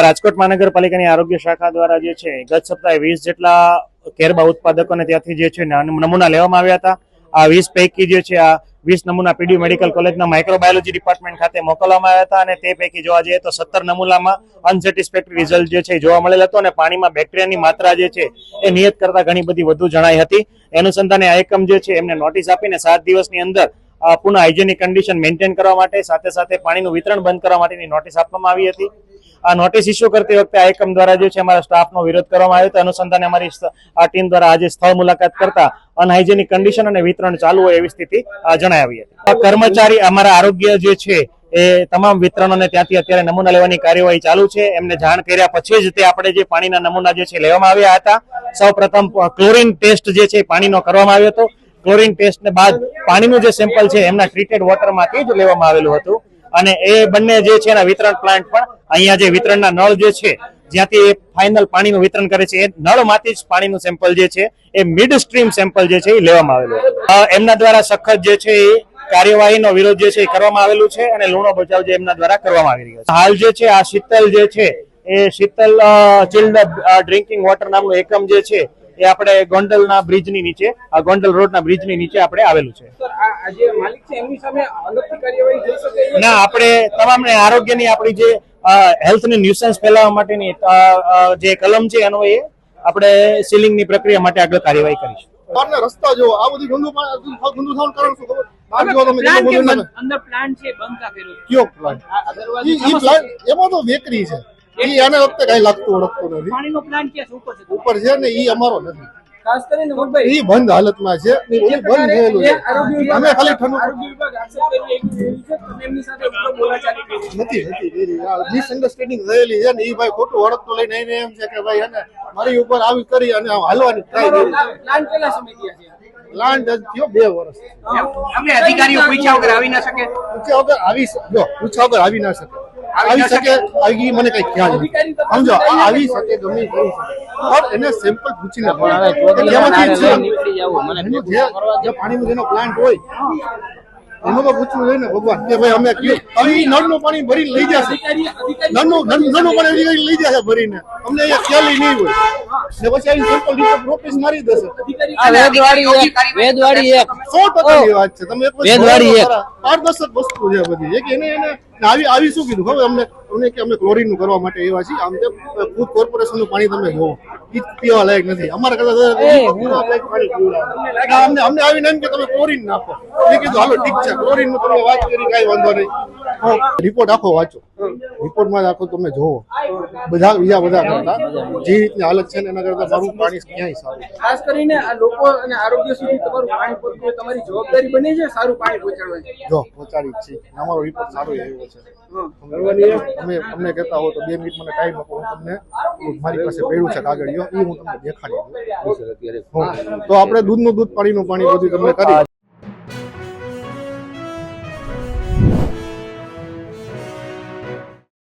રાજકોટ મહાનગરપાલિકાની આરોગ્ય શાખા દ્વારા જે છે, ગત સપ્તાહે વીસ જેટલા કેરબા ઉત્પાદકોને ત્યાંથી જે છે નમ- નમૂના લેવામાં આવ્યા હતા. આ વીસ પૈકી જે છે, આ વીસ નમૂના પીડી મેડિકલ કોલેજના માઇક્રોબાયોલોજી ડિપાર્ટમેન્ટ ખાતે મોકલવામાં આવ્યા હતા અને તે પૈકી જોવા જઈએ તો સત્તર નમૂનામાં અનસેટિસ્ફેક્ટરી રિઝલ્ટ જે છે, જોવા મળેલ હતો અને પાણીમાં બેક્ટેરિયાની માત્રા જે છે, એ નિયત કરતા ઘણી બધી વધુ જણાઈ હતી. અનુસંધાને આ એકમ જે છે, એમને નોટિસ આપીને સાત દિવસની અંદર પુનઃ હાઇજેનિક કન્ડિશન મેન્ટેન કરવા માટે, સાથે સાથે પાણીનું વિતરણ બંધ કરવા માટેની નોટિસ આપવામાં આવી હતી. આ નોટિસ ઇસ્યુ કરતી વખતે આ એકમ દ્વારા જે છે અમારા સ્ટાફનો વિરોધ કરવામાં આવ્યો હતો. અનુસંધાને અમારી ટીમ દ્વારા આજે સ્થળ મુલાકાત કરતા અનહાઇજેનિક કન્ડિશન અને વિતરણ ચાલુ હોય એવી સ્થિતિ જણાવી હતી. કર્મચારી અમારા આરોગ્ય જે છે એ તમામ વિતરણોને ત્યાંથી અત્યારે નમૂના લેવાની કાર્યવાહી ચાલુ છે. એમને જાણ કર્યા પછી જ તે આપણે જે પાણીના નમૂના જે છે લેવામાં આવ્યા હતા સૌ પ્રથમ ક્લોરિન ટેસ્ટ જે છે પાણીનો કરવામાં આવ્યો હતો. ક્લોરિન ટેસ્ટ ને બાદ પાણીનું જે સેમ્પલ છે એમના ટ્રીટેડ વોટરમાંથી જ લેવામાં આવેલું હતું. અને એ બંને જે છે એના વિતરણ પ્લાન્ટ પણ અહીંયા જે વિતરણના નળ જે છે, જ્યાંથી એ ફાઇનલ પાણીનું વિતરણ કરે છે, એ નળમાંથી જ પાણીનું સેમ્પલ જે છે, એ મિડ સ્ટ્રીમ સેમ્પલ જે છે, એ લેવામાં આવેલું એમના દ્વારા સખત જે છે, એ કાર્યવાહીનો વિરોધ જે છે, એ કરવામાં આવેલું છે અને લૂણો બચાવ જે એમના દ્વારા કરવામાં આવી રહ્યો છે. હાલ જે છે, આ શીતલ જે છે, એ શીતલ ચિલ્ડ ડ્રિંકિંગ વોટર નામનું એકમ જે છે એ આપણે ગોંડલના બ્રિજની નીચે આ ગોંડલ રોડના બ્રિજની નીચે આપણે આવેલું છે. સર આ આ જે માલિક છે એમની સામે અલગથી કાર્યવાહી થઈ શકે છે? ના આપણે તમામને આરોગ્યની આપણી જે હેલ્થની ન્યુસન્સ ફેલાવવા માટેની જે કલમ છે એનો એ આપણે સીલિંગની પ્રક્રિયા માટે આગળ કાર્યવાહી કરીશું. બહારના રસ્તા જો આ બધું ગંદુ પાણી ગંદુ થવાનું કારણ શું ખબર? બહાર જો તમે પ્લાન અંદર પ્લાન છે બંધ કા કયો પ્લાન્ટ આ- આ દરવાજો ઈ ઈ એમાં તો વેકરી છે. ઈ આને વખતે કઈ લાગતું ઓળખતું નથી. પાણીનો પ્લાન ક્યાં છે ઉપર છે? ઉપર છે ને ઈ અમારો નથી. ખાસ કરીને ઈ બંધ હાલતમાં છે. બંધ થયેલું છે. જે આરોગ્ય વિભાગ- અમે ખાલી ઠંડુ આરોગ્ય વિભાગ accept કરી એવી એવી છે. તમે એમની સાથે બોલાચાલી કરી. નથી નથી મિસઅન્ડરસ્ટેન્ડિંગ થયેલી છે ને ઈ ભાઈ ખોટું ઓળખતું લઈને એને એમ છે કે ભાઈ એને મારી ઉપર આવી કરી અને આમ હાલવાની ટ્રાય કરી. પ્લાન કેટલા સમય થયા છે? પ્લાન્ટ થયો બે વર્ષ. અમને અધિકારીઓ પૂછ્યા વગર આવી ના શકે? પૂછ્યા વગર આવી જો પૂછ્યા વગર આવી ના શકે. આવી શકે આવી મને કઈ ખ્યાલ નથી. સમજો આવી શકે. ગમે પણ એને સેમ્પલ પૂછીને એમાંથી જે જે પાણીનું જેનો પ્લાન્ટ હોય તો પૂછવું જોઈએ ને ભગવાન. કે ભાઈ અમે કયું? નળનું પાણી ભરીને લઈ જશે અધિકારી અધિકારી નળનું નળનું પાણી લઈ જશે ભરીને. અમને અહીંયા ખ્યાલ નહીં હોય. ને પછી આવી સેમ્પલ રિપોર્ટ ઓફિસ મારી દેશે આ વેદવાળી એક વેદવાળી એક. સો ટકાની વાત છે. તમે એક વસ્તુ એક. પારદર્શક વસ્તુ છે બધી. એક એને એને આવી આવી શું કીધું? ખબર અમને અમને કે અમે ક્લોરીનનું કરવા માટે એવા છીએ. આમ તેમ ફૂડ કોર્પોરેશનનું પાણી તમે જોવો. પીવા લાયક નથી. અમારા કરતા અમને અમને આવીને એમ કે તમે ક્લોરીન નાખો મેં કીધું હાલો ઠીક છે ક્લોરીનનું તમે વાત કરી કઈ વાંધો નહીં. રિપોર્ટ આખો વાંચો. રિપોર્ટમાં જ આખો તમે જોવો. બધા બીજા બધા કરતા જે રીતની હાલત છે ને એના કરતા મારું પાણી ક્યાંય સારું ખાસ કરીને આ લોકો અને આરોગ્ય સુધી તમારું પાણી પહોંચવું તમારી જવાબદારી બની છે સારું પાણી પહોંચાડવાની? જો પહોંચાડી છે. અમારો રિપોર્ટ સારો આવ્યો છે. અમે તમને કહેતા હો તો બે મિનિટ મને ટાઈમ આપો હું તમને મારી પાસે પડ્યું છે કાગળિયો એ હું તમને દેખાડી દઉં. તો આપણે દૂધનું દૂધ પાણીનું પાણી બધું તમને કરી